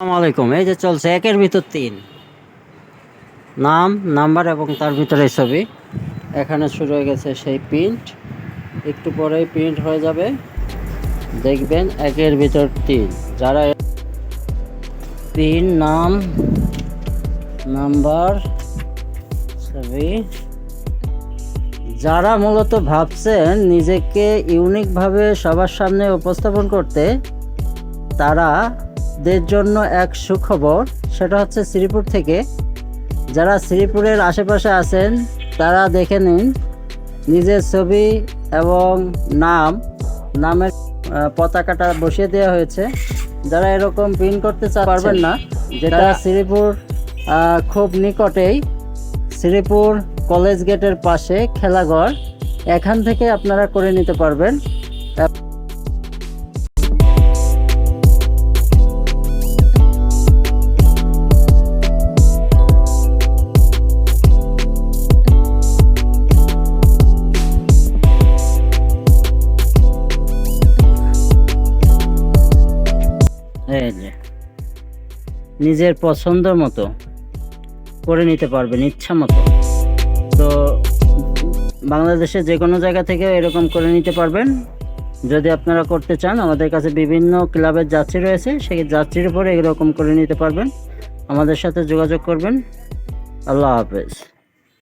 আলাইকুম। এই যে চলছে একের ভিতর তিন। নাম, নাম্বার এবং তার ভিতরে ছবি। এখানে শুরু হয়ে গেছে সেই প্রিন্ট একটু পরেই প্রিন্ট হয়ে যাবে। দেখবেন একের ভিতর তিন। যারা তিন, নাম, নাম্বার, ছবি। যারা মূলত ভাবছেন নিজেকে ইউনিকভাবে সবার সামনে উপস্থাপন করতে, তারা দের জন্য এক সুখবর সেটা হচ্ছে শ্রীপুর থেকে। যারা শ্রীপুরের আশেপাশে আছেন তারা দেখে নিন নিজের ছবি এবং নাম। নামের পতাকাটা বসিয়ে দেওয়া হয়েছে। যারা এরকম প্রিন্ট করতে চা পারবেন না। যেটা শ্রীপুর খুব নিকটেই। শ্রীপুর কলেজ গেটের পাশে খেলাঘর। এখান থেকে আপনারা করে নিতে পারবেন। এই নিজের পছন্দ মতো করে নিতে পারবেন, ইচ্ছা মতো। তো বাংলাদেশে যে কোনো জায়গা থেকে এরকম করে নিতে পারবেন। যদি আপনারা করতে চান, আমাদের কাছে বিভিন্ন ক্লাবের যাত্রী রয়েছে, সেই যাত্রীর উপরে এরকম করে নিতে পারবেন। আমাদের সাথে যোগাযোগ করবেন। আল্লাহ হাফেজ।